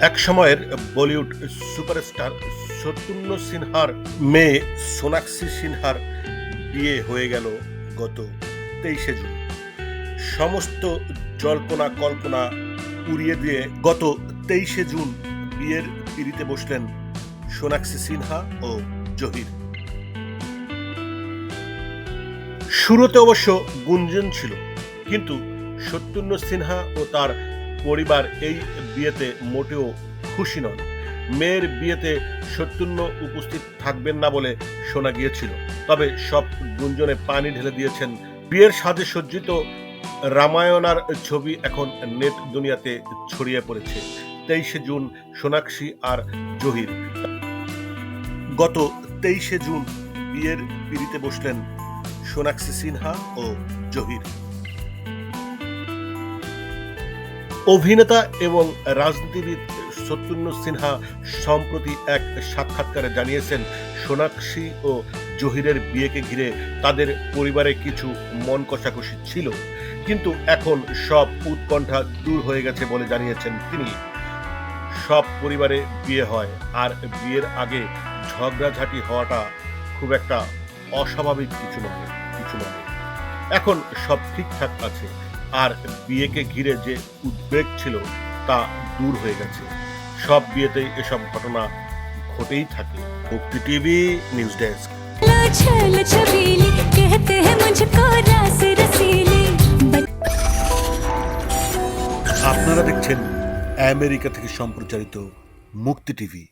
এক সময়ের বলিউড সুপারস্টার শত্রুঘ্ন সিনহার মেয়ে সোনাক্ষী সিনহার বিয়ে হয়ে গেল গত তেইশে জুন। সমস্ত জল্পনা, কল্পনা উড়িয়ে দিয়ে গত তেইশে জুন বিয়ের পিড়িতে বসলেন সোনাক্ষী সিনহা ও জহির। শুরুতে অবশ্য গুঞ্জন ছিল, কিন্তু শত্রুঘ্ন সিনহা ও তার পরিবার এই বিয়েতে মোটেও খুশি নন। মেয়ের বিয়েতে শত্রুঘ্ন উপস্থিত থাকবেন না বলে শোনা গিয়েছিল, তবে সব গুঞ্জনে পানি ঢেলে দিয়েছেন। বিয়ের সাজে সজ্জিত রামায়ণার ছবি এখন নেট দুনিয়াতে ছড়িয়ে পড়েছে, তেইশে জুন সোনাক্ষী আর জহির। গত তেইশে জুন বিয়ের পিড়িতে বসলেন সোনাক্ষী সিনহা ও জহির। অভিনেতা এবং রাজনীতিবিদ শত্রুঘ্ন সিনহা সম্প্রতি এক সাক্ষাৎকারে জানিয়েছেন, সোনাক্ষী ও জহিরের বিয়েকে ঘিরে তাদের পরিবারে কিছু মন কষাকষি ছিল। কিন্তু এখন সব উৎকণ্ঠা দূর হয়ে গেছে বলে জানিয়েছেন তিনি। সব পরিবারে বিয়ে হয় আর বিয়ের আগে ঝগড়াঝাটি হওয়াটা খুব একটা অস্বাভাবিক কিছু নয়। নয় এখন সব ঠিকঠাক আছে আর বিয়েকে ঘিরে যে উদ্বেগ ছিল তা দূর হয়ে গেছে সব বিয়েতেই এসব ঘটনা ঘটেই থাকে মুক্তি টিভি নিউজ ডেস্ক छल छबीली कहते हैं मुझको रास रसीली बच আপনারা দেখছেন আমেরিকা থেকে সম্প্রচারিত মুক্তি টিভি